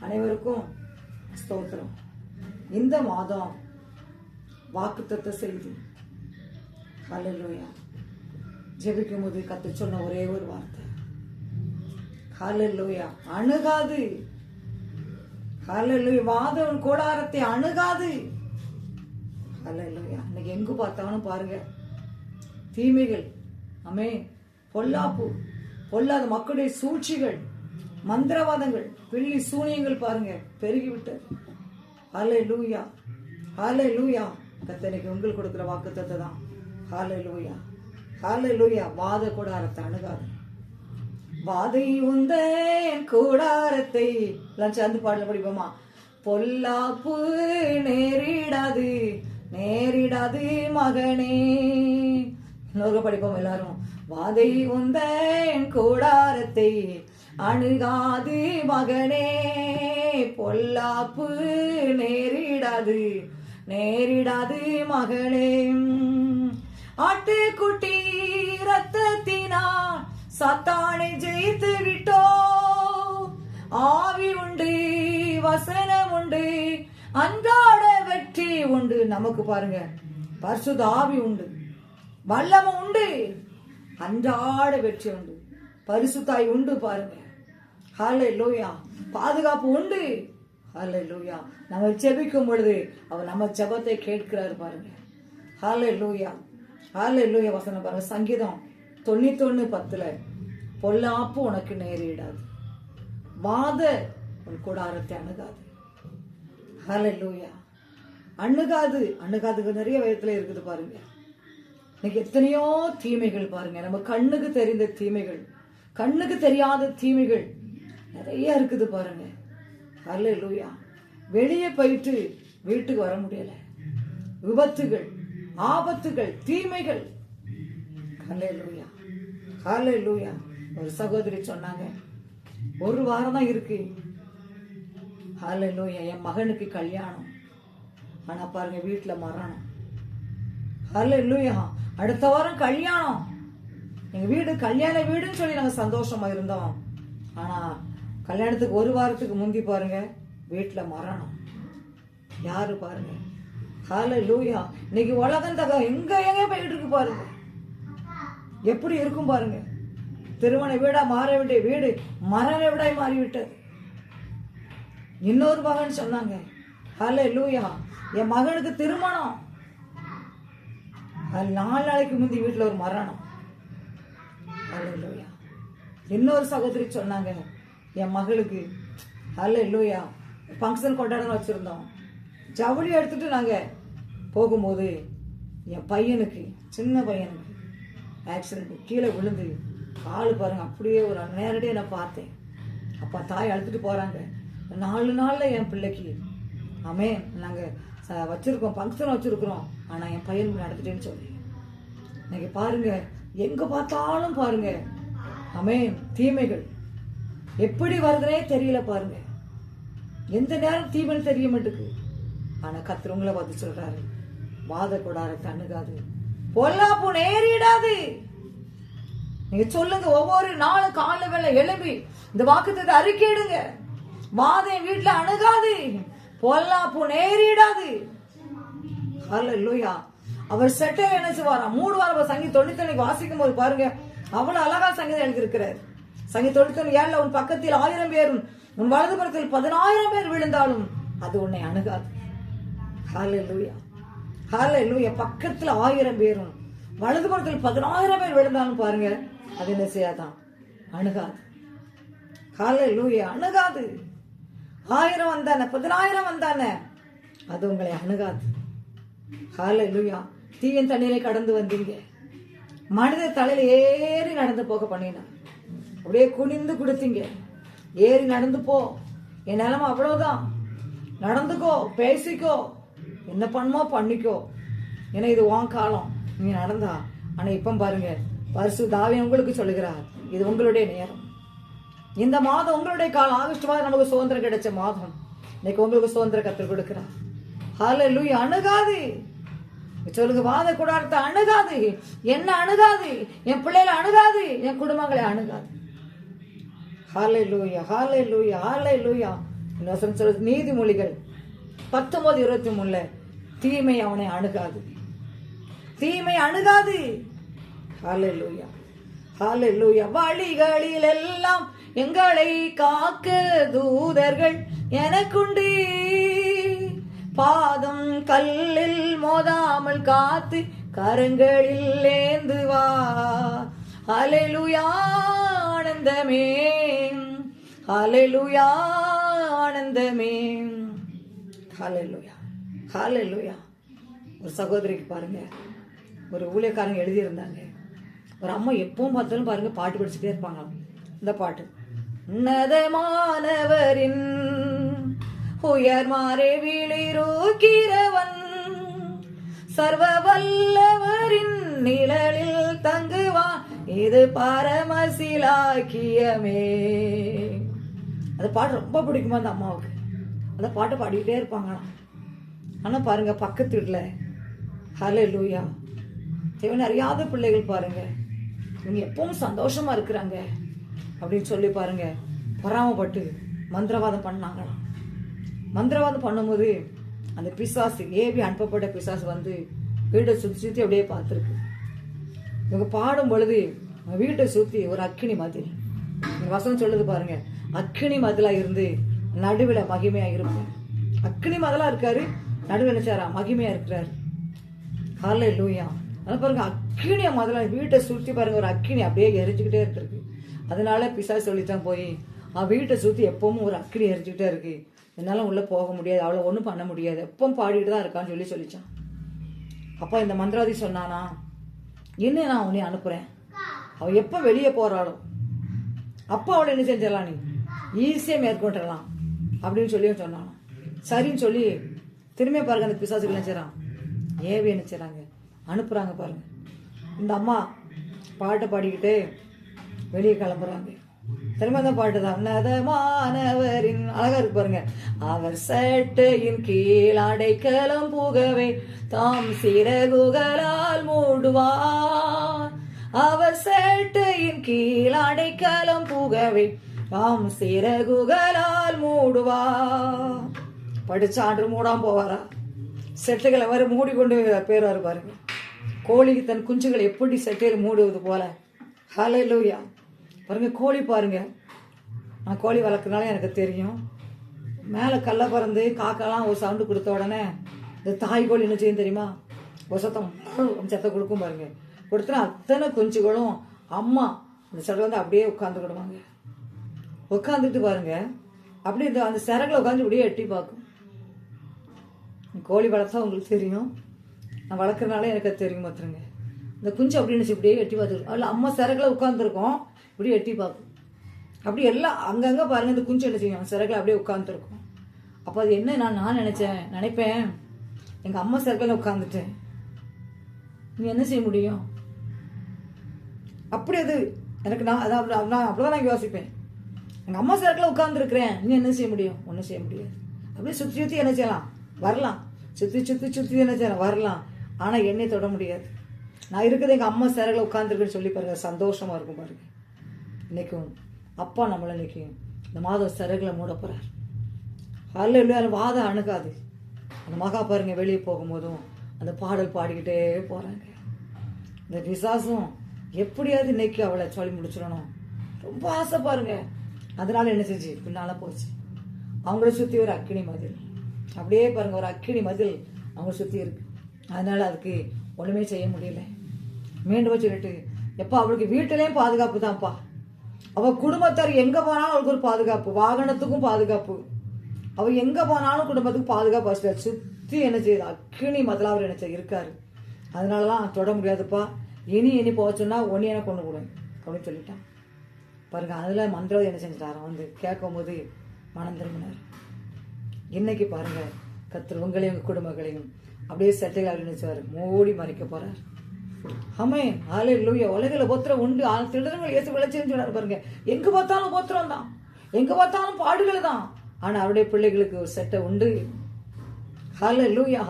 அனைவருக்கும் ஸ்தோத்திரம். இந்த மாதம் வாக்குத்தத்த செய்தி. ஹalleluya. ஜெபிக்கும் போது கற்று சொன்ன ஒரே ஒரு வார்த்தை. ஹalleluya. அணுகாது. ஹalleluya. வாதம் கோடாரத்தை அணுகாது. ஹalleluya. இன்னைக்கு எங்கு பார்த்தாலும் பாருங்க. தீமைகள். அமே பொல்லாப்பு. பொல்லாத மக்களுடைய சூழ்ச்சிகள். மந்திரவாதங்கள் பிள்ளி சூனியங்கள் பாருங்க பெருகிவிட்டது. ஹாலே லூயா ஹாலே லூயா கத்தனைக்கு உங்களுக்கு கொடுக்குற வாக்குத்தத்தை தான் ஹாலே லூயா ஹாலே லூயா வாத கூடாரத்தை அணுகாது. வாதை உந்த கூடாரத்தை. எல்லாம் சேர்ந்து பாடல படிப்போமா? பொல்லாப்பு நேரிடாது நேரிடாது மகனே. இன்னொரு படிப்போம் எல்லாரும்? வாதை உந்த கூடாரத்தை. அணுகாது மகனே பொல்லாப்பு நேரிடாது நேரிடாது மகளே ஆட்டுக்குட்டி ரத்தத்தினால் சத்தானை ஜெயித்து விட்டோ. ஆவி உண்டு வசனம் உண்டு அன்றாட வெற்றி உண்டு. நமக்கு பாருங்க பரிசுத்த ஆவி உண்டு வல்லமும் உண்டு அன்றாட வெற்றி உண்டு. பரிசுத்தாய் உண்டு பாருங்க. ஹாலை லூயா பாதுகாப்பு உண்டு. ஹாலை லூயா நம்ம ஜெபிக்கும் பொழுது அவர் நம்ம ஜெபத்தை கேட்கிறாரு பாருங்க. ஹாலை லூயா ஹாலை லூயா வசனம் பாருங்க. சங்கீதம் தொண்ணூத்தொன்னு பத்துல பொல்லாப்பு உனக்கு நேரிடாது. வாத உன் கூடாரத்தை அணுகாது. ஹாலே லூயா அணுகாது. அணுகாதுக்கு நிறைய விதத்துல இருக்குது பாருங்க. இன்னைக்கு எத்தனையோ தீமைகள் பாருங்க. நம்ம கண்ணுக்கு தெரிந்த தீமைகள் கண்ணுக்கு தெரியாத தீமைகள் நிறைய இருக்குது பாருங்க. அல்ல லூயா வெளியே போயிட்டு வீட்டுக்கு வர முடியல. விபத்துகள் ஆபத்துகள் தீமைகள். ஹலே லூயா ஹலே லூயா ஒரு சகோதரி சொன்னாங்க. ஒரு வாரம் தான் இருக்கு. ஹலே லூயா என் மகனுக்கு கல்யாணம். ஆனா பாருங்க வீட்டில் மரணம். ஹலே லூயா அடுத்த வாரம் கல்யாணம். எங்கள் வீடு கல்யாண வீடுன்னு சொல்லி நாங்கள் சந்தோஷமாக இருந்தோம். ஆனால் கல்யாணத்துக்கு ஒரு வாரத்துக்கு முந்தி பாருங்க வீட்டில் மரணம். யாரு பாருங்க? ஹால லூயா இன்னைக்கு உலகம் தக எங்க எங்க போயிட்டு இருக்கு பாருங்க. எப்படி இருக்கும் பாருங்க? திருமண வீடா மாற வேண்டிய வீடு மரண வீடாய் மாறிவிட்டது. இன்னொரு மகன் சொன்னாங்க ஹலே லூயா என் மகனுக்கு திருமணம். அது நாலு நாளைக்கு முந்தி வீட்டில் ஒரு மரணம். ஹalleluya. இன்னொரு சகோதரி சொன்னாங்க என் மகளுக்கு. அல்ல இல்லையா ஃபங்க்ஷன் கொண்டாடணும் வச்சுருந்தோம். ஜவுளி எடுத்துகிட்டு நாங்கள் போகும்போது என் பையனுக்கு சின்ன பையனுக்கு ஆக்சிடென்ட் கீழே விழுந்து கால் பாருங்க அப்படியே ஒரு நேரடியாக நான் பார்த்தேன். அப்பா தாய் அழுத்துட்டு போகிறாங்க நாலு நாளில் என் பிள்ளைக்கு ஆமே நாங்கள் வச்சுருக்கோம் ஃபங்க்ஷன் வச்சுருக்குறோம். ஆனால் என் பையனுக்கு நடந்துட்டேன்னு சொல்லி. இன்னைக்கு பாருங்கள் எங்கே பார்த்தாலும் பாருங்கள் ஆமே தீமைகள். எப்படி வருதுனே தெரியல பாருங்க. எந்த நேரம் தீமைன்னு தெரிய மாட்டுக்கு? ஆனா கத்துறவங்கள பார்த்து சொல்றாரு. வாத கொடாரத்தை தண்ணுகாது. பொல்லாப்பு நேரிடாது. நீங்க சொல்லுங்க ஒவ்வொரு நாளும் கால வேலை எழுப்பி இந்த வாக்குத்தத்தை அறிக்கையிடுங்க வாதம் வீட்டுல அணுகாது. பொல்லாப்பு நேரிடாது. இல்லையா அவர் செட்டை என்ன செய்வாரா மூணு வாரம் சங்கி தொண்ணூத்தி வாசிக்கும் போது பாருங்க அவ்வளவு அழகா சங்கீதம் எழுதியிருக்கிறார். சங்கி தொண்ணூத்தி ஏழில் உன் பக்கத்தில் ஆயிரம் பேரும் உன் வலது புறத்தில் பதினாயிரம் பேர் விழுந்தாலும் அது உன்னை அணுகாது. ஹalleluya. ஹalleluya. பக்கத்துல ஆயிரம் பேரும் வலது புறத்தில் பதினாயிரம் பேர் விழுந்தாலும் பாருங்க அது என்ன செய்யாதான்? அணுகாது. லூயா அணுகாது. ஆயிரம் வந்தானே பதினாயிரம் வந்தானே அது உங்களை அணுகாது. லூயா தீயின் தண்ணீரை கடந்து வந்தீங்க. மனித தலையில் ஏறி நடந்து போக பண்ணினார். அப்படியே குனிந்து கொடுத்தீங்க. ஏறி நடந்து போ. என் நிலமை அவ்வளோதான் நடந்துக்கோ பேசிக்கோ. என்ன பண்ணுமோ பண்ணிக்கோ. ஏன்னா இது உன் காலம். நீ நடந்தா. ஆனால் இப்போ பாருங்க பரிசு தாவே உங்களுக்கு சொல்லுகிறார். இது உங்களுடைய நேரம். இந்த மாதம் உங்களுடைய காலம். ஆகஸ்ட் மாதம் நமக்கு சுதந்திரம் கிடைச்ச மாதம். இன்னைக்கு உங்களுக்கு சுதந்திரம் கற்றுக் கொடுக்குறார். ஹலோ லூய் அணுகாது. சொல்லுங்க வாத கூடாரத்தை அணுகாது. என்ன அணுகாது? என் பிள்ளைகளை அணுகாது. என் குடும்பங்களை அணுகாது. ஹாலை லூயா ஹாலை லூயா ஹாலை லூயா இந்த சொல்றது நீதிமொழிகள். பத்தொன்பது இருபத்தி மூணுல தீமை அவனை அணுகாது. தீமை அணுகாது. ஹalleluya ஹalleluya. வழிகளில் எல்லாம் எங்களை காக்க தூதர்கள் எனக்குண்டு. பாதம் கல்லில் மோதாமல் காத்து கரங்களில் ஏந்துவா. ஹalleluya ஆனந்தமே. ஹalleluya ஆனந்தமே. ஹalleluya ஹalleluya. ஒரு சகோதரிக்கு பாருங்க. ஒரு ஊழியக்காரங்க எழுதியிருந்தாங்க. ஒரு அம்மா எப்பவும் பார்த்தாலும் பாருங்க பாட்டு படிச்சுட்டே இருப்பாங்க. இந்த பாட்டு. உன்னதமானவரின் உயர் மாறே விழிருக்கிறவன் சர்வ வல்லவரின் நிழலில் தங்க இது பரமசிலாக்கியமே. அந்த பாட்டு ரொம்ப பிடிக்குமா அந்த அம்மாவுக்கு? அந்த பாட்டு பாடிக்கிட்டே இருப்பாங்களாம். ஆனால் பாருங்க பக்கத்து வீட்டில் ஹலே லூயா தேவன் அறியாத பிள்ளைகள் பாருங்க. இவங்க எப்பவும் சந்தோஷமா இருக்கிறாங்க அப்படின்னு சொல்லி பாருங்க. பொறாமப்பட்டு மந்திரவாதம் பண்ணாங்களாம். மந்திரவாதம் பண்ணும்போது அந்த பிசாசு ஏவி அனுப்பப்பட்ட பிசாசு வந்து வீடை சுற்றி சுற்றி அப்படியே பார்த்துருக்கு. இவங்க பாடும் பொழுது வீட்டை சுற்றி ஒரு அக்கினி மாதிரி. வசனம் சொல்லுது பாருங்க. அக்கினி மதிலா இருந்து நடுவில் மகிமையா இருப்பேன். அக்கினி மதிலா இருக்காரு. நடுவில் நினைச்சாரா? மகிமையா இருக்கிறாரு. ஹாலே லூயா அதை பாருங்க அக்கினிய முதல்ல வீட்டை சுற்றி பாருங்க ஒரு அக்கினி அப்படியே எரிஞ்சுக்கிட்டே இருக்கு. அதனால பிசா சொல்லித்தான் போய் அவன் வீட்டை சுற்றி எப்பவும் ஒரு அக்கினி எரிஞ்சுக்கிட்டே இருக்கு. என்னால உள்ள போக முடியாது. அவ்வளோ ஒன்றும் பண்ண முடியாது. எப்பவும் பாடிட்டு தான் இருக்கான்னு சொல்லி சொல்லிச்சான். அப்பா இந்த மந்திராதி சொன்னானா இன்னும் நான் உன்னை அனுப்புகிறேன் அவள் எப்போ வெளியே போகிறாளோ அப்போ அவளை என்ன செஞ்சிடலாம் நீ? ஈஸியாக மேற்கொண்டுடலாம். அப்படின்னு சொல்லி சொன்னான் சரின்னு சொல்லி திரும்பிய பாருங்க அந்த பிசாசுக்கு என்ன ஏவி நினச்சிடறாங்க அனுப்புகிறாங்க பாருங்க. இந்த அம்மா பாட்டை பாடிக்கிட்டு வெளியே கிளம்புறாங்க. திரும்ப அந்த பாட்டு தான் உன்னதமானவரின் அழகா இருக்கு பாருங்க. அவர் சட்டையின் கீழ் அடைக்கலம் புகவே தாம் சிறகுகளால் மூடுவார். அவர் சட்டையின் கீழ் அடைக்கலம் புகவே தாம் சிறகுகளால் மூடுவார். படிச்சான்று மூடாம போவாரா? செட்டுகளை வர மூடிக்கொண்டு பேர் பாருங்க. கோழிக்கு தன் குஞ்சுகளை எப்படி செட்டையில் மூடுவது போல? ஹலே லூயா பாருங்க கோழி பாருங்க. நான் கோழி வளர்க்குறதுனால எனக்கு தெரியும். மேலே கல்ல பறந்து காக்கெல்லாம் ஒரு சவுண்டு கொடுத்த உடனே இந்த தாய் கோழி என்ன செய்யும் தெரியுமா? ஒரு சத்தம் சத்தம் கொடுக்கும் பாருங்க. கொடுத்தா அத்தனை குஞ்சுகளும் அம்மா அந்த செடை வந்து அப்படியே உட்காந்துக்கிடுவாங்க உட்காந்துட்டு பாருங்க. அப்படியே இந்த அந்த சிறகுல உட்காந்து இப்படியே எட்டி பார்க்கும். கோழி வளர்த்தா உங்களுக்கு தெரியும். நான் வளர்க்குறதுனால எனக்கு தெரியும் பார்த்துருங்க. இந்த குஞ்சு அப்படின்னு இப்படியே எட்டி பார்த்துருக்கோம் அதில் அம்மா சிறகுல உட்காந்துருக்கோம் இப்படியே எட்டி பார்க்கும் அப்படி எல்லாம் அங்கங்கே பாருங்க இந்த குஞ்சு என்ன செய்யும்? சிறகுல அப்படியே உட்காந்துருக்கும் அப்போ அது என்ன நான் நான் நினச்சேன்? நினைப்பேன். எங்கள் அம்மா சிறகுல உட்காந்துட்டேன் நீ என்ன செய்ய முடியும்? அப்படி அது எனக்கு நான் அதான் நான் அப்படிதான் நான் யோசிப்பேன். எங்கள் அம்மா சிறகுல உட்காந்துருக்குறேன் நீ என்ன செய்ய முடியும்? ஒன்றும் செய்ய முடியாது. அப்படியே சுற்றி சுற்றி என்ன செய்யலாம்? வரலாம். சுற்றி சுற்றி சுற்றி என்ன செய்யலாம்? வரலாம். ஆனால் என்னை தொட முடியாது. நான் இருக்குது எங்கள் அம்மா சேரில் உட்காந்துருக்குன்னு சொல்லி பாருங்க. சந்தோஷமாக இருக்கும் பாருங்க. இன்றைக்கும் அப்பா நம்மளை இன்றைக்கும் இந்த மாதம் சிறகுல மூட போகிறார் அல்ல இல்லை அந்த வாதம் அணுகாது. அந்த மகா பாருங்க வெளியே போகும்போதும் அந்த பாடல் பாடிக்கிட்டே போகிறாங்க இந்த விசாசம் எப்படியாவது இன்னைக்கு அவளை சொல்லி முடிச்சிடணும். ரொம்ப ஆசை பாருங்க. அதனால என்ன செஞ்சு? பின்னால் போச்சு. அவங்கள சுற்றி ஒரு அக்கினி மதில். அப்படியே பாருங்க ஒரு அக்கினி மதில் அவங்கள சுற்றி இருக்கு. அதனால அதுக்கு ஒன்றுமே செய்ய முடியல. மீண்டும் சொல்லிட்டு எப்பா அவளுக்கு வீட்டிலையும் பாதுகாப்பு தான்ப்பா. அவள் குடும்பத்தார் எங்கே போனாலும் அவளுக்கு ஒரு பாதுகாப்பு வாகனத்துக்கும் பாதுகாப்பு. அவள் எங்கே போனாலும் குடும்பத்துக்கு பாதுகாப்பு வச்சுட்டார் சுற்றி என்ன செய்யுது? அக்கினி மதில் அவர் என்ன செய்ய இருக்காரு. அதனாலலாம் தொட முடியாதுப்பா. இனி இனி போச்சுன்னா சொன்னா ஒன்னி எனக்கு கொண்டு கொடுங்க அப்படின்னு சொல்லிட்டான். பாருங்க அதில் மந்திரவாதி என்ன செஞ்சிட்டாராம் வந்து கேட்கும் போது மனம் திரும்பினார். இன்னைக்கு பாருங்க கத்திர உங்களையும் குடும்பங்களையும் அப்படியே சட்டைகள் நினைச்சார் மூடி மறைக்க போகிறார் ஆமே ஆலே லூயா உலகில் போத்திரம் உண்டு. ஆள் திருடங்கள் ஏசு விளைச்சேன்னு சொன்னார் பாருங்க. எங்கே பார்த்தாலும் போத்திரம் தான். எங்கே பார்த்தாலும் பாடுகள் தான். ஆனால் அவருடைய பிள்ளைகளுக்கு ஒரு சட்டை உண்டு. ஹலே லூயா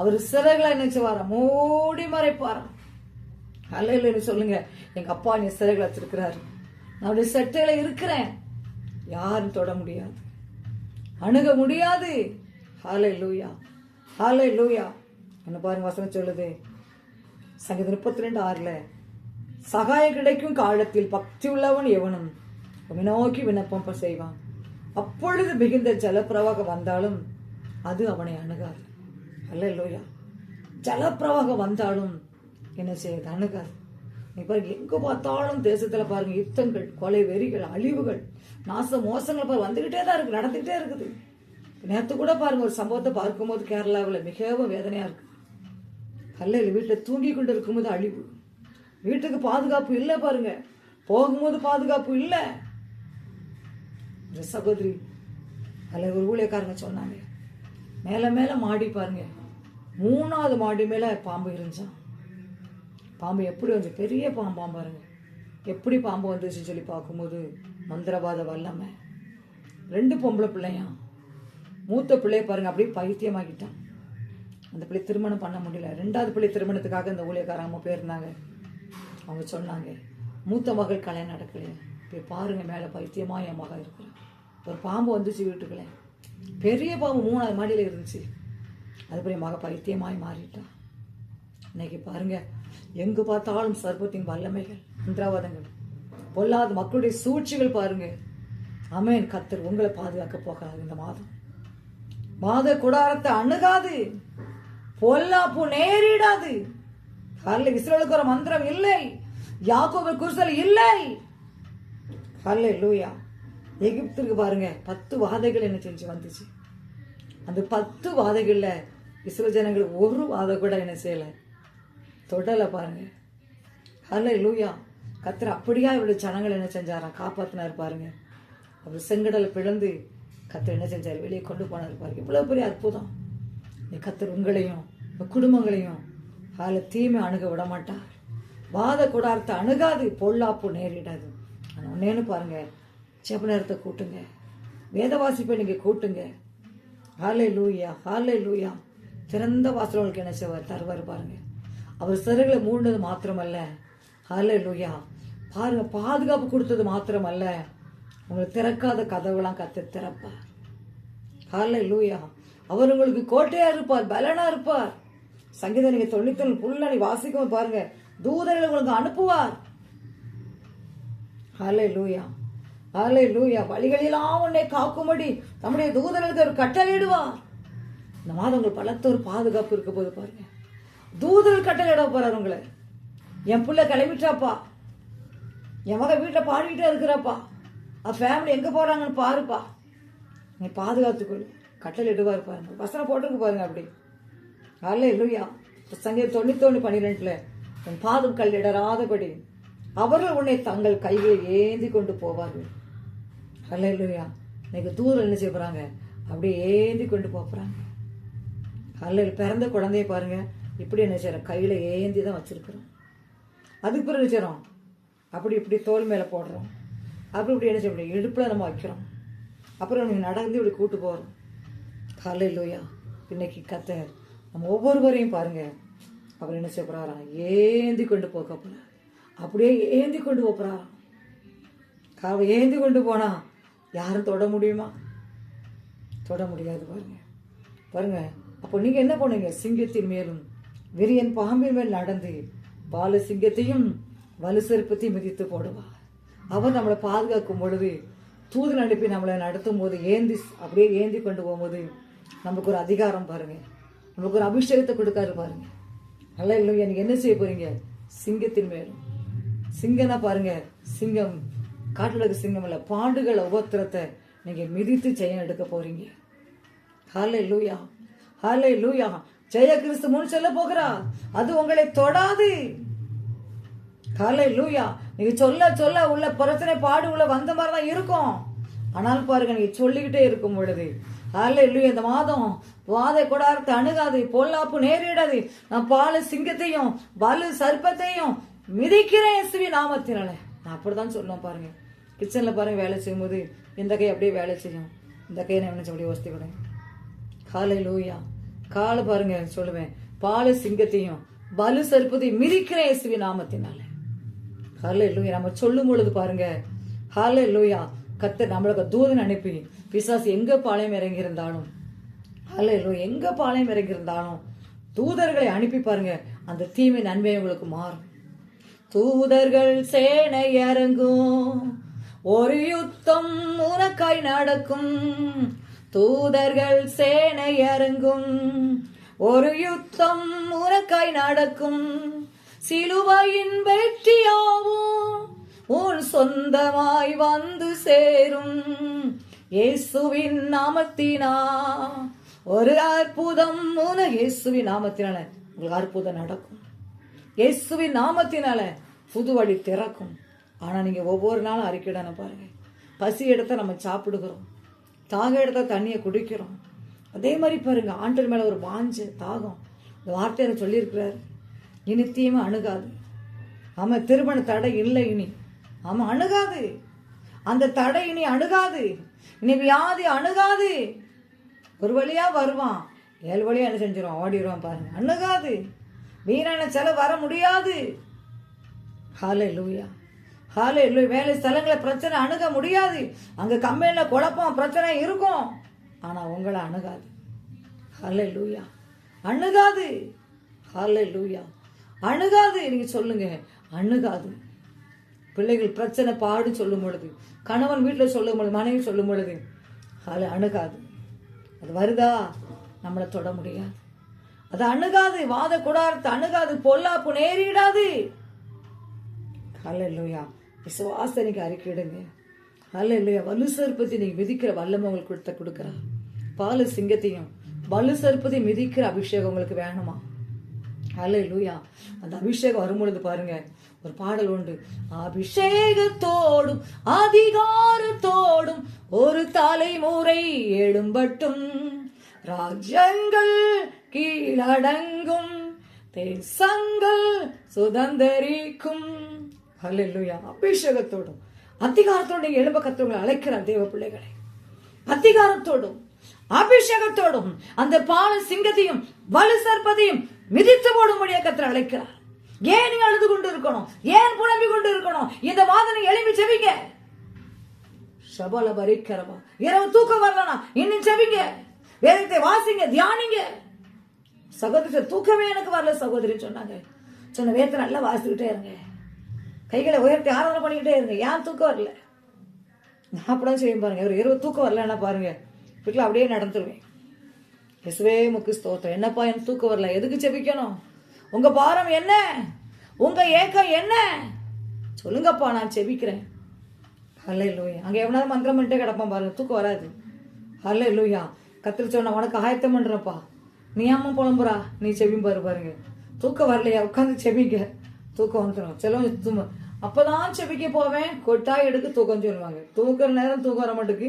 அவர் சிறகுல நினைச்சுவாரா மூடி மறைப்பாரா? ஹலே சொல்லுங்க. எங்க அப்பா நீ சிறகுல வச்சிருக்கிறாரு. நான் அவருடைய செட்டையில் இருக்கிறேன். யாரும் தொட முடியாது. அணுக முடியாது. ஹாலே லூயா ஹாலே லூயா என்ன பாருங்க வசனம் சொல்லுது. சங்கீதம் முப்பத்தி ரெண்டு ஆறுல சகாயம் கிடைக்கும் காலத்தில் பக்தி உள்ளவன் எவனும் நோக்கி விண்ணப்பம் செய்வான் அப்பொழுது மிகுந்த ஜலப்பிரவாகம் வந்தாலும் அது அவனை அணுகாது அல்ல இல்லையா ஜலப்பிரவாகம் வந்தாலும் என்ன செய்யுது அணுகாது நீ பாருங்க எங்க பார்த்தாலும் தேசத்துல பாருங்க யுத்தங்கள் கொலை வெறிகள் அழிவுகள் நாச மோசங்கள் பாரு வந்துகிட்டே தான் இருக்கு நடந்துகிட்டே இருக்குது நேற்று கூட பாருங்க ஒரு சம்பவத்தை பார்க்கும்போது கேரளாவில் மிகவும் வேதனையா இருக்கு கல்லையில் வீட்டில் தூங்கி கொண்டு இருக்கும்போது அழிவு. வீட்டுக்கு பாதுகாப்பு இல்லை பாருங்க. போகும்போது பாதுகாப்பு இல்லை. ஒரு சகோதரி அதில் ஒரு ஊழியக்காரங்க சொன்னாங்க. மேலே மேலே மாடி பாருங்க. மூணாவது மாடி மேலே பாம்பு இருந்துச்சான் பாம்பு எப்படி வந்து பெரிய பாம்பாம் பாருங்க. எப்படி பாம்பு வந்துச்சுன்னு சொல்லி பார்க்கும்போது மந்திரவாத வல்லமை. ரெண்டு பொம்பளை பிள்ளையா மூத்த பிள்ளைய பாருங்க அப்படியே பைத்தியமாக்கிட்டான். அந்த பிள்ளை திருமணம் பண்ண முடியல. ரெண்டாவது பிள்ளை திருமணத்துக்காக இந்த ஊழியக்காரங்க போயிருந்தாங்க அவங்க சொன்னாங்க மூத்த மகள் கல்யாணம் நடக்கலையே. போய் பாருங்கள் மேலே பைத்தியமாக என் மகன் இருக்கிறான். ஒரு பாம்பு வந்துச்சு வீட்டுக்குள்ள. பெரிய பாம்பு மூணாவது மாடியில் இருந்துச்சு. அதுபடி மக பைத்தியமாய் மாறிட்டான். இன்னைக்கு பாருங்கள் எங்கு பார்த்தாலும் சர்ப்பத்தின் வல்லமைகள் மந்திரவாதங்கள் பொல்லாத மக்களுடைய சூழ்ச்சிகள் பாருங்கள் அமேன் கத்தர் உங்களை பாதுகாக்க போகாது இந்த மாதம். மாத குடாரத்தை அணுகாது. பொல்லாப்பு நேரிடாது. அல்ல இஸ்ரேலுக்கு ஒரு மந்திரம் இல்லை. யாக்கோபு குருசல் இல்லை. அல்ல லூயா எகிப்திற்கு பாருங்க பத்து வாதைகள் என்ன செஞ்சு வந்துச்சு. அந்த பத்து வாதைகள்ல இஸ்ரோ ஜனங்களுக்கு ஒரு வாதை கூட என்ன செய்யலை. தொடலை பாருங்க. அல்ல லூயா கத்திர அப்படியா இவருடைய ஜனங்கள் என்ன செஞ்சாராம் காப்பாற்றினார் பாருங்க. அவர் செங்கடலை பிளந்து கத்திர என்ன செஞ்சார்? வெளியே கொண்டு போனார் பாருங்க. இவ்வளோ பெரிய அற்புதம். கத்தர் உங்களையும் குடும்பங்களையும் அதில் தீமை அணுக விட மாட்டார் வாத கூடாரத்தை அணுகாது பொல்லாப்பு நேரிடாது. ஆனால் ஒன்னேன்னு பாருங்க செப்ப நேரத்தை கூட்டுங்க. வேத வாசிப்பை நீங்கள் கூட்டுங்க. ஹாலே லூயா ஹாலே லூயா திறந்த வாசல்களுக்கு என்ன செய்வார்? தருவார் பாருங்க. அவர் சிறகுல மூடினது மாத்திரமல்ல. ஹாலே லூயா பாருங்க பாதுகாப்பு கொடுத்தது மாத்திரமல்ல. உங்களுக்கு திறக்காத கதவுலாம் கத்து திறப்பார். ஹாலே லூயா அவர் உங்களுக்கு கோட்டையா இருப்பார் பலனா இருப்பார். சங்கீதம் நீங்க தொண்ணூத்தி புள்ள நீ வாசிக்கும் பாருங்க. தூதர்கள் உங்களுக்கு அனுப்புவார். ஹலே லூயா ஹலே லூயா வழிகளெல்லாம் உன்னை காக்கும்படி நம்முடைய தூதர்களுக்கு ஒரு கட்டளையிடுவார். இந்த மாதம் உங்களுக்கு பலத்த ஒரு பாதுகாப்பு இருக்க போது பாருங்க. தூதர்கள் கட்டளையிட போறார் உங்களை. என் பிள்ளை கிளம்பிட்டாப்பா. என் மகன் வீட்டில் பாடிக்கிட்டே இருக்கிறாப்பா. அவ ஃபேமிலி எங்கே போகிறாங்கன்னு பாருப்பா. நீ பாதுகாத்துக்கொள்ளு கட்டளை இடுவார் பாருங்க. வசனம் போட்டிருக்கு பாருங்க அப்படி. அல்ல இல்லையா சங்கீதம் தொண்ணூத்தொன்று பன்னிரெண்டில் உன் பாதம் கல் இடராதபடி அவர்கள் உன்னை தங்கள் கையில் ஏந்தி கொண்டு போவார்கள். அல்ல இல்லையா இன்னைக்கு தூரம் என்ன செய்ய போகிறாங்க அப்படியே ஏந்தி கொண்டு போகிறாங்க அல்ல பிறந்த குழந்தைய பாருங்க. இப்படி என்ன செய்யறோம் கையில் ஏந்தி தான் வச்சிருக்கிறோம். அதுக்கு பிறகு என்ன அப்படி இப்படி தோல் மேலே போடுறோம். அப்படி இப்படி என்ன செய்ய முடியும்? இடுப்பில் நம்ம வைக்கிறோம். அப்புறம் நீங்கள் நடந்து இப்படி கூட்டு போகிறோம் காலை லோயா இன்னைக்கு கத்தர் நம்ம ஒவ்வொருவரையும் பாருங்க. அவர் என்ன செய்ய போகிறாராம் ஏந்தி கொண்டு போக போகிறார் அப்படியே ஏந்தி கொண்டு போகிறாராம் காவை ஏந்தி கொண்டு போனால் யாரும் தொட முடியுமா? தொட முடியாது பாருங்க. பாருங்க. அப்போ நீங்கள் என்ன பண்ணுங்க சிங்கத்தின் மேலும் விரியன் பாம்பின் மேல் நடந்து பால சிங்கத்தையும் வலு செருப்பத்தையும் மிதித்து போடுவார். அவர் நம்மளை பாதுகாக்கும் பொழுது தூது அனுப்பி நம்மளை நடத்தும் போது ஏந்தி அப்படியே ஏந்தி கொண்டு போகும்போது நமக்கு ஒரு அதிகாரம் பாருங்க. நமக்கு ஒரு அபிஷேகத்தை கொடுக்காரு பாருங்க. நல்லா இல்லை எனக்கு என்ன செய்ய போறீங்க? சிங்கத்தின் மேல். சிங்கனா பாருங்க சிங்கம் காட்டில் இருக்க சிங்கம் இல்லை பாண்டுகள் உபத்திரத்தை நீங்க மிதித்து ஜெயம் எடுக்க போறீங்க. ஹாலே லூயா ஹாலே லூயா ஜெய கிறிஸ்து முன் சொல்ல போகிறா. அது உங்களை தொடாது. ஹாலே லூயா நீங்க சொல்ல சொல்ல உள்ள பிரச்சனை பாடு உள்ள வந்த மாதிரி தான் இருக்கும். ஆனால் பாருங்க நீங்க சொல்லிக்கிட்டே இருக்கும் பொழுது அல்ல லூயா இந்த மாதம் வாதை கொடாரத்தை அணுகாது பொல்லாப்பு நேரிடாது. நான் பாலு சிங்கத்தையும் பலு சர்ப்பத்தையும் மிதிக்கிறேன் எஸ்வி நாமத்தினால. நான் அப்படிதான் சொல்லுவேன் பாருங்க. கிச்சன்ல பாருங்க வேலை செய்யும்போது இந்த கை அப்படியே வேலை செய்யும். இந்த கையை நான் நினைச்ச அப்படியே வசதி விடுங்க காலை லூயா காலை பாருங்க சொல்லுவேன். பாலு சிங்கத்தையும் பலு சர்ப்பத்தையும் மிதிக்கிறேன் எஸ்வி நாமத்தினால. ஹாலே லூயா நம்ம சொல்லும் பொழுது பாருங்க ஹாலே லூயா கத்து நம்மளுக்கு தூதன் அனுப்பி. பிசாசு எங்க பாளையம் இறங்கி இருந்தாலும் அல்ல எங்க பாளையம் இறங்கி இருந்தாலும் தூதர்களை அனுப்பி பாருங்க. அந்த தீமை நன்மை உங்களுக்கு மாறும். தூதர்கள் சேனை இறங்கும். ஒரு யுத்தம் உனக்காய் நடக்கும். தூதர்கள் சேனை இறங்கும். ஒரு யுத்தம் உனக்காய் நடக்கும். சிலுவையின் வெற்றியாவும் உன் சொந்தமாய் வந்து சேரும் இயேசுவின் நாமத்தினா. ஒரு அற்புதம் உன இயேசுவின் நாமத்தினால. உங்களுக்கு அற்புதம் நடக்கும். இயேசுவின் நாமத்தினால புது வழி திறக்கும். ஆனால் நீங்கள் ஒவ்வொரு நாளும் அறிக்கையிடணும் பாருங்க. பசி இடத்த நம்ம சாப்பிடுகிறோம். தாக இடத்த தண்ணியை குடிக்கிறோம். அதே மாதிரி பாருங்க ஆண்டர் மேலே ஒரு வாஞ்சு தாகம். இந்த வார்த்தையை சொல்லியிருக்கிறார். இனி தீமை அணுகாது. ஆமாம் திருமண தடை இல்லை இனி. ஆமா அணுகாது. அந்த தடை இனி அணுகாது. இனி வியாதி அணுகாது. ஒரு வழியா வருவான். ஏழு வழியா என்ன செஞ்சிடும் ஓடிடுவான் பாருங்க. அணுகாது. வீணான செல வர முடியாது. ஹாலே லூயா ஹாலே லூ வேலை ஸ்தலங்களை பிரச்சனை அணுக முடியாது. அங்கே கம்பெனியில் குழப்பம் பிரச்சனை இருக்கும். ஆனால் உங்களை அணுகாது. ஹாலே லூயா அணுகாது. ஹாலே லூயா அணுகாது. நீங்கள் சொல்லுங்க. அணுகாது. பிள்ளைகள் பிரச்சனை பாடு சொல்லும் பொழுது கணவன் வீட்டில் சொல்லும் பொழுது மனைவி சொல்லும் பொழுது அது அணுகாது. அது வருதா? நம்மளை தொட முடியாது. அது அணுகாது. வாத குடாரத்தை அணுகாது. பொல்லாப்பு நேரிடாது. ஹalleluya. விசுவாசத்தை நீங்க அறிக்கையிடுங்க இல்லையா வலு சர்ப்பத்தை நீங்க மிதிக்கிற வல்லமை உங்களுக்கு கொடுத்த கொடுக்குறா பாலு சிங்கத்தையும் வலு சர்ப்பத்தை மிதிக்கிற அபிஷேகம் உங்களுக்கு வேணுமா? ஹalleluya. அந்த அபிஷேகம் வரும்பொழுது பாருங்க ஒரு பாடல் உண்டு. அபிஷேகத்தோடும் அதிகாரத்தோடும் ஒரு தலைமுறை எழும்பட்டும். ராஜ்யங்கள் கீழடங்கும் தேசங்கள் சுதந்தரிக்கும். ஹalleluya. அபிஷேகத்தோடும் அதிகாரத்தோடு எழும்ப கத்தவங்களை அழைக்கிறார் தேவ பிள்ளைகளை. அதிகாரத்தோடும் அபிஷேகத்தோடும் அந்த பால சிங்கத்தையும் வலு சர்ப்பதையும் மிதித்து போடும்படியா கத்திர அழைக்கிறார். ஏன் நீங்க அழுது கொண்டு இருக்கணும் ஏன் புலம்பிக் கொண்டு இருக்கணும் இந்த வாதனை எழுப்பி செவிங்க சபல பரிக்கிறவா இரவு தூக்கம் வரலனா இன்னும் செவிங்க வேதத்தை வாசிங்க தியானிங்க. சகோதரி தூக்கமே எனக்கு வரல சகோதரி சொன்னாங்க. சொன்ன வேதத்தை நல்லா வாசிக்கிட்டே இருங்க. கைகளை உயர்த்தி ஆராதனை பண்ணிக்கிட்டே இருங்க. ஏன் தூக்கம் வரல? நான் அப்படிதான் செய்யும் பாருங்க. ஒரு இரவு தூக்கம் வரலன்னா பாருங்க. வீட்டில் அப்படியே நடந்துருவேன். இயேசுவே முக்கு ஸ்தோத்திரம். என்னப்பா எனக்கு தூக்கம் வரல? எதுக்கு செபிக்கணும் உங்க பாரம் என்ன? உங்க ஏக்கம் என்ன? சொல்லுங்கப்பா நான் செபிக்கிறேன் ஹல்லே லூயா அங்கே எவ்வளோ மந்திரம் பண்ணிட்டே கிடப்பான் பாருங்க. தூக்கம் வராது. ஹல்லே லூயா கத்திரி சொன்ன உனக்கு ஆயத்தம் பண்ணுறப்பா நீ அம்மா புலம்புறா? நீ செபியும் பாரு பாருங்க. தூக்கம் வரலையா? உட்காந்து செபிங்க தூக்கம் வந்துடும் செலவு தூங்க அப்போதான் செபிக்க போவேன். கொட்டா எடுக்க தூக்கம் சொல்லுவாங்க. தூக்குற நேரம் தூக்கம் வர மாட்டுக்கு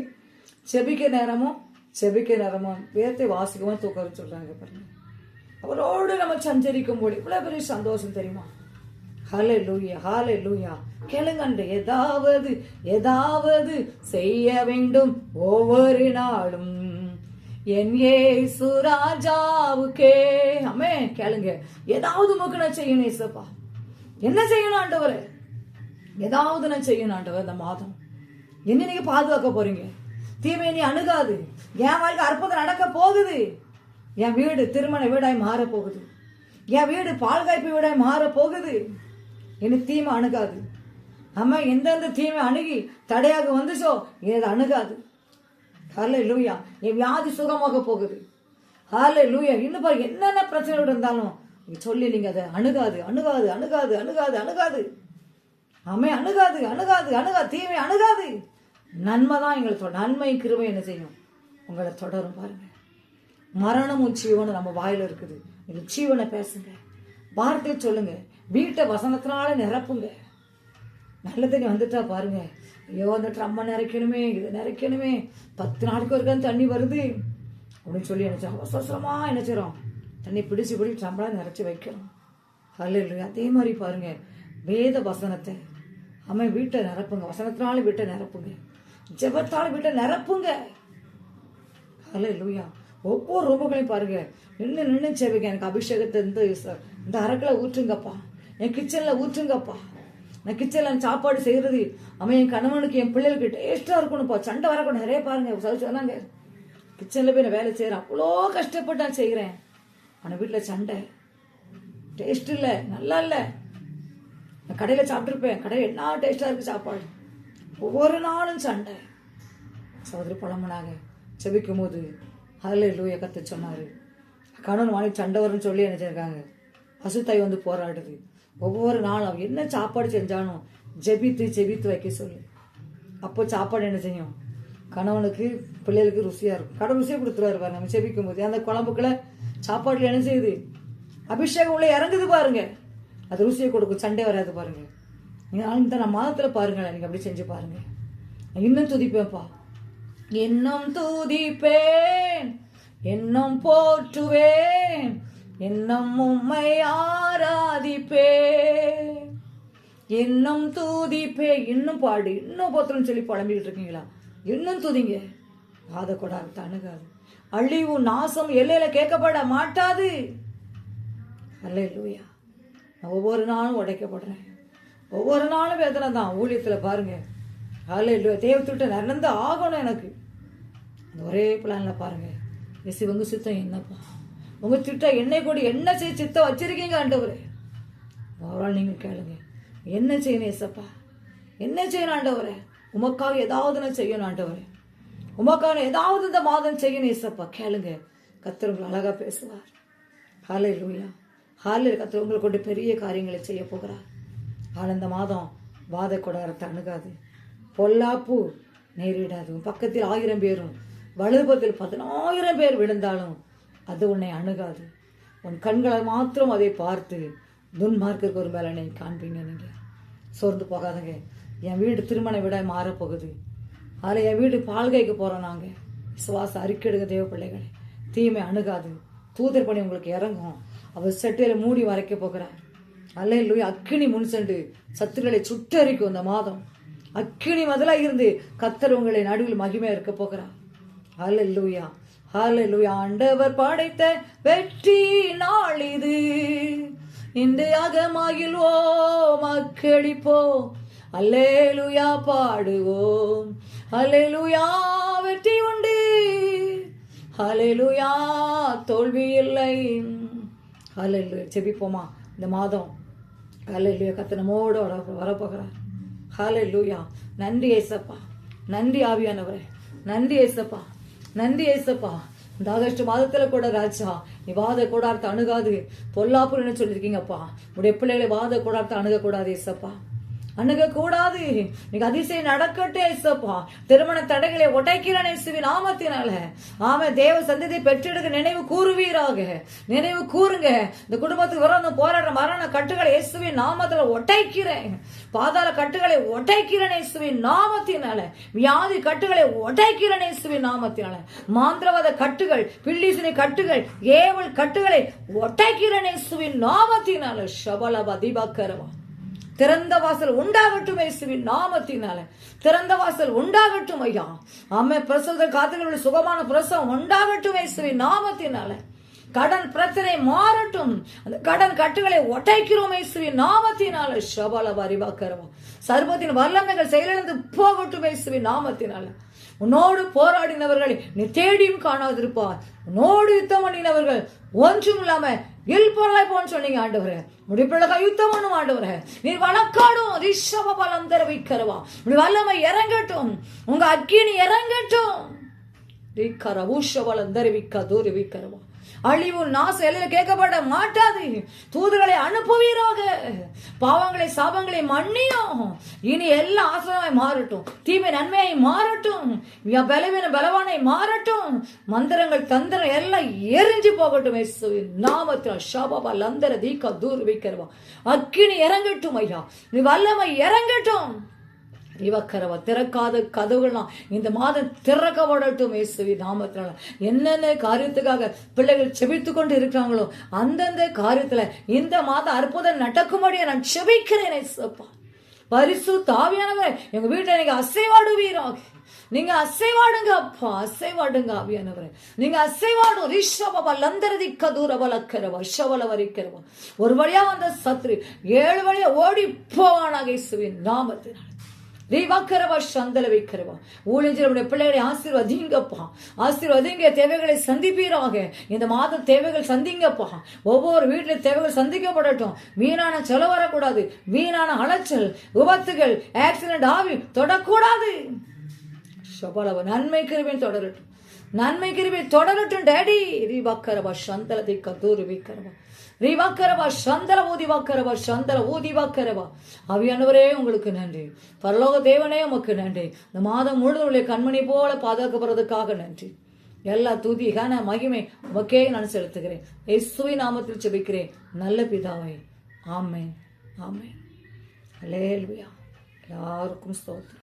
செபிக்க நேரமும் செபிக்க நேரமும் வேர்த்தை வாசிக்கமா தூக்கம் வர சொல்றாங்க பாருங்க. அவரோடு நம்ம சஞ்சரிக்கும் போது இவ்வளவு பெரிய சந்தோஷம் தெரியுமா? ஹலே லூயா ஹாலே லூயா கிழங்கண்டு ஏதாவது ஏதாவது செய்ய வேண்டும் ஒவ்வொரு நாளும். என் ஏசு ராஜாவுக்கே. அமே கேளுங்க ஏதாவது உமக்கு நான் செய்யணும் ஏசப்பா என்ன செய்யணும் ஆண்டவர்? ஏதாவது நான் செய்யணும் ஆண்டவர் இந்த மாதம். என்ன நீங்க பாதுகாக்க போறீங்க? தீமை நீ அணுகாது. என் வாழ்க்கை அற்புதம் நடக்க போகுது. என் வீடு திருமண வீடாய் மாறப்போகுது. போகுது என் வீடு பால்காய்ப்பு வீடாய் மாற போகுது தீமை அணுகாது. அம்மா எந்தெந்த தீமை அணுகி தடையாக வந்துச்சோ ஏது அணுகாது. ஹலே லூயா என் வியாதி சுகமாக போகுது. ஹலே லூயா இன்னும் பாரு என்னென்ன பிரச்சனைகள் இருந்தாலும் சொல்லி நீங்க அதை அணுகாது அணுகாது அணுகாது அணுகாது அணுகாது. ஆமே அணுகாது அணுகாது அணுகாது. தீமை அணுகாது. நன்மை தான் எங்களை தொட நன்மை கிருமை என்ன செய்யும்? உங்களை தொடரும் பாருங்க. மரணமும் ஜீவனும் நம்ம வாயில இருக்குது. நீங்கள் ஜீவனை பேசுங்க. வார்த்தையை சொல்லுங்க. வீட்டை வசனத்தினால நிரப்புங்க. நல்ல தண்ணி வந்துட்டா பாருங்க. ஐயோ அந்த ட்ரம்மை நிறைக்கணுமே இதை நிறைக்கணுமே. பத்து நாளைக்கு ஒருக்கா தண்ணி வருது. அப்படின்னு சொல்லி என்ன அவசர அவசரமா என்ன செய்கிறோம் தண்ணி பிடிச்சு பிடிச்சி ட்ரம்லாம் நிறைச்சி வைக்கிறோம் அல்ல அதே மாதிரி பாருங்க. வேத வசனத்தை. அம்மன் வீட்டை நிரப்புங்க. வசனத்தினால வீட்டை நிரப்புங்க. ஜபத்தால் வீட்டை நிரப்புங்க. ஹலே லூயா ஒவ்வொரு ரூபங்களையும் பாருங்க. நின்று நின்று சேவைங்க எனக்கு அபிஷேகத்தை இந்த இந்த அரக்கில் ஊற்றுங்கப்பா. என் கிச்சனில் ஊற்றுங்கப்பா. நான் கிச்சனில் சாப்பாடு செய்கிறது அவன் என் கணவனுக்கு என் பிள்ளைகளுக்கு டேஸ்ட்டாக இருக்கணும்ப்பா. சண்டை வரக்கூட நிறைய பாருங்க. சொன்னாங்க. கிச்சனில் போய் நான் வேலை செய்கிறேன் அவ்வளோ கஷ்டப்பட்டு நான் செய்கிறேன் ஆனால் வீட்டில் சண்டை. டேஸ்ட் இல்லை. நல்லா இல்லை. நான் கடையில் சாப்பிட்ருப்பேன் கடையில் என்ன டேஸ்ட்டாக இருக்குது சாப்பாடு? ஒவ்வொரு நாளும் சண்டை. சகோதரி பழமனாக செபிக்கும் போது அதில் லூய கற்று சொன்னார். கணவன் வாங்கி சண்டை வரும்னு சொல்லி என்ன செஞ்சிருக்காங்க அசுத்தாய் வந்து போராடுது. ஒவ்வொரு நாளும் அவன் என்ன சாப்பாடு செஞ்சாலும் ஜெபித்து ஜெபித்து வைக்க சொல்லு. அப்போ சாப்பாடு என்ன செய்யும்? கணவனுக்கு பிள்ளைகளுக்கு ருசியாக இருக்கும். கடவுள் ருசியாக கொடுத்துருவாரு பாருங்க. நம்ம செபிக்கும் போது அந்த குழம்புக்குள்ள சாப்பாட்டில் என்ன செய்யுது? அபிஷேகம் உள்ள இறங்குது பாருங்க. அது ருசியை கொடுக்கும். சண்டை வராது பாருங்கள் நீங்கள் இந்த நான் மாதத்தில் பாருங்களேன். நீங்கள் அப்படி செஞ்சு பாருங்க. இன்னும் துதிப்பேன்ப்பா. இன்னும் துதிப்பேன். இன்னும் போற்றுவேன். இன்னும் உம்மை ஆராதிப்பே இன்னும் துதிப்பே இன்னும் பாடு. இன்னும் போத்திரம் சொல்லி புலம்பிக்கிட்டு இருக்கீங்களா? இன்னும் துதிங்க. பாத கொடாது தணுகாது. அழிவு நாசம் எல்லையில கேட்கப்பட மாட்டாது. அல்ல இல்லையா நான் ஒவ்வொரு நாளும் உடைக்கப்படுறேன். ஒவ்வொரு நாளும் வேதனை தான். ஊழியத்தில் பாருங்கள் காலையில் இல்லையா தேவத்துட்ட நடந்து ஆகணும் எனக்கு. அந்த ஒரே பிளானில் பாருங்கள் எஸ் உங்கள் சித்தம் என்னப்பா? உங்கள் திட்டம் என்னை கூட என்ன செய்ய சித்தம் வச்சுருக்கீங்க ஆண்டவரே? அவரால் நீங்கள் கேளுங்க. என்ன செய்யணும் ஏசப்பா என்ன செய்யணும் ஆண்டவரே? உமக்காக ஏதாவது நான் செய்யணும் ஆண்டவரே. உமக்காக ஏதாவது இந்த மாதம் செய்யணும் ஏசப்பா கேளுங்க. கத்தர் உங்களை அழகாக பேசுவார். ஹாலே லூயா ஹாலில் கத்தர் உங்களை கொண்டு பெரிய காரியங்களை செய்ய போகிறார். ஆனால் இந்த மாதம் வாத கொடாரத்தை அணுகாது. பொல்லாப்பு நேரிடாது. உன் பக்கத்தில் ஆயிரம் பேரும் வலுபத்தில் பதினாயிரம் பேர் விழுந்தாலும் அது உன்னை அணுகாது. உன் கண்களை மாத்திரம் அதை பார்த்து துன்மார்க்கருக்கு ஒரு மேலனை காண்பீங்க நீங்கள் சோர்ந்து போகாதங்க. என் வீடு திருமண விட மாறப்போகுது. அதில் என் வீடு பால்கைக்கு போகிறோம் நாங்கள் விசுவாச அறிக்கெடுங்க தேவ பிள்ளைகளை. தீமை அணுகாது. தூதர் பணி உங்களுக்கு இறங்கும். அவர் செட்டையில் மூடி வரைக்க போகிறார். அல்ல அக்கினி முன் சென்று சத்துக்களை சுட்டரிக்கும் இந்த மாதம். அக்கினி முதலாக இருந்து கத்தர் உங்களை நடுவில் மகிமையாக இருக்க போகிறார். ஹalleluya ஹalleluya ஆண்டவர் படைத்த வெற்றி நாள் இது. இன்று அகமாகில்வோ மக்களிப்போ அல்லேலுயா பாடுவோம். அலேலுயா வெற்றி உண்டு. அலேலுயா தோல்வி இல்லை. அலேலு செபிப்போமா இந்த மாதம்? ஹalleluya. கத்த நம்மோடு வர வரப்போகிறார். ஹாலையிலூயா நன்றி ஏசப்பா. நன்றி ஆவியானவரே. நன்றி ஏசப்பா. நன்றி ஏசப்பா. இந்த ஆகஸ்ட் மாதத்துல கூட ராஜா நீ வாத கூடாரத்தை அணுகாது. பொல்லாப்புன்னு சொல்லியிருக்கீங்கப்பா உடைய பிள்ளைகளை வாத கூடாரத்தை அணுகக்கூடாது ஏசப்பா. அணுக கூடாது நீங்க அதிசயம் நடக்கட்டே ஏசப்பா திருமண தடைகளை உடைக்கிறேன் இயேசுவி நாமத்தினால. ஆம தேவ சந்ததி பெற்றெடுக்க நினைவு கூறுவீராக. நினைவு கூறுங்க. இந்த குடும்பத்துக்கு வர போராடுற மரண கட்டுகளை இயேசுவி நாமத்துல ஒட்டைக்கிறேன் பாதாள கட்டுகளை ஒட்டைக்கிறேன் இயேசுவி நாமத்தினால. வியாதி கட்டுகளை ஒட்டைக்கிறேன் இயேசுவி நாமத்தினால. மாந்திரவாத கட்டுகள் பில்லிசினி கட்டுகள் ஏவல் கட்டுகளை ஒட்டைக்கிறேன் இயேசுவி நாமத்தினால. ஷபலப தீபாக்கரவா திறந்த வாசல் உண்டாகட்டும் இயேசுவின் நாமத்தினால. திறந்த வாசல் உண்டாகட்டும் ஐயா. அம்மை பிரசவத்தை காத்துக்களுடைய சுகமான பிரசவம் உண்டாகட்டும் இயேசுவின் நாமத்தினால. கடன் பிரச்சனை மாறட்டும். அந்த கடன் கட்டுகளை ஒட்டைக்கிறோம் இயேசுவின் நாமத்தினால. ஷபல வரிவாக்கரவா சர்வத்தின் வல்லமைகள் செயலிழந்து போகட்டும் இயேசுவின் நாமத்தினால. உன்னோடு போராடினவர்களை நீ தேடியும் காணாதிருப்பார். உன்னோடு யுத்தம் பண்ணினவர்கள் ஒன்றும் இல்லாம இல் பொருளாய் போன்னு சொன்னீங்க ஆண்டவரே. முடிப்பிழக யுத்தம் பண்ணும் ஆண்டவரே. நீ வழக்காடும் ரிஷப பலம் தெரிவிக்கிறவா உடைய வல்லமை இறங்கட்டும். உங்க அக்கினி இறங்கட்டும். ரீக்கர ஊஷபலம் தெரிவிக்க தூரிவிக்கிறவா அழிவு நாச எல்லையில் கேட்கப்பட மாட்டாது. தூதர்களை அனுப்புவீராக. பாவங்களை சாபங்களை மன்னியும். இனி எல்லாம் ஆசிரமாய் மாறட்டும். தீமை நன்மையை மாறட்டும். பலவீன பலவானை மாறட்டும். மந்திரங்கள் தந்திரம் எல்லாம் எரிஞ்சு போகட்டும். நாமத்தில் ஷாபாபா லந்தர தீக்கா தூர் வைக்கிறவா அக்கினி இறங்கட்டும் ஐயா. நீ வல்லமை இறங்கட்டும். ரிவக்கரவ திறக்காத கதவுகள்லாம் இந்த மாதம் திறக்கப்படட்டும் இயேசுவி நாமத்தினால. என்னென்ன காரியத்துக்காக பிள்ளைகள் செபித்து கொண்டு இருக்கிறாங்களோ அந்தந்த காரியத்துல இந்த மாதம் அற்புதம் நடக்கும்படியே நான் செபிக்கிறேன் இயேசுப்பா. பரிசு தாவியானவர் எங்கள் வீட்டில் நீங்கள் அசைவாடுவீராக. நீங்க அசைவாடுங்க அப்பா அசைவாடுங்க ஆவியானவரே. நீங்க அசைவாடும் ரிஷபப லந்தரதி கதூர வளக்கரவா ஷவல வரிக்கிறவா ஒரு வழியா வந்த சத்ரு ஏழு வழியா ஓடி போவானாக இயேசுவின் நாமத்தினால். ரீவாக்கரவா சந்தல வைக்கிறவா ஊழியர் நம்முடைய பிள்ளைகளை ஆசீர்வதிங்கப்பா. ஆசீர்வதிங்க தேவைகளை சந்திப்பீராக. இந்த மாதம் தேவைகள் சந்திங்கப்பா. ஒவ்வொரு வீட்டில் தேவைகள் சந்திக்கப்படட்டும். வீணான செலவு வரக்கூடாது. வீணான அலைச்சல் விபத்துகள் ஆக்சிடென்ட் ஆவி தொடக்கூடாது. சபலவ நன்மை கிருவின் தொடரட்டும். நன்மை கிருவி தொடரட்டும் டேடி. ரீவாக்கரவா சந்தலதை கதூர் வைக்கிறவா ரிவாக்கரவா சந்தல ஊதிவாக்கரவா சந்தல ஊதிவாக்கரவா அவியானவரே உங்களுக்கு நன்றி. பரலோக தேவனே உமக்கு நன்றி. இந்த மாதம் முழுதுடைய கண்மணி போல பாதுகாக்கப்படுறதுக்காக நன்றி. எல்லா துதி கன மகிமை உமக்கே நான் செலுத்துகிறேன். இயேசுவின் நாமத்தில் செபிக்கிறேன் நல்ல பிதாவை. ஆமென். ஆமென். அலேல்வியா எல்லாருக்கும் ஸ்தோத்திரம்.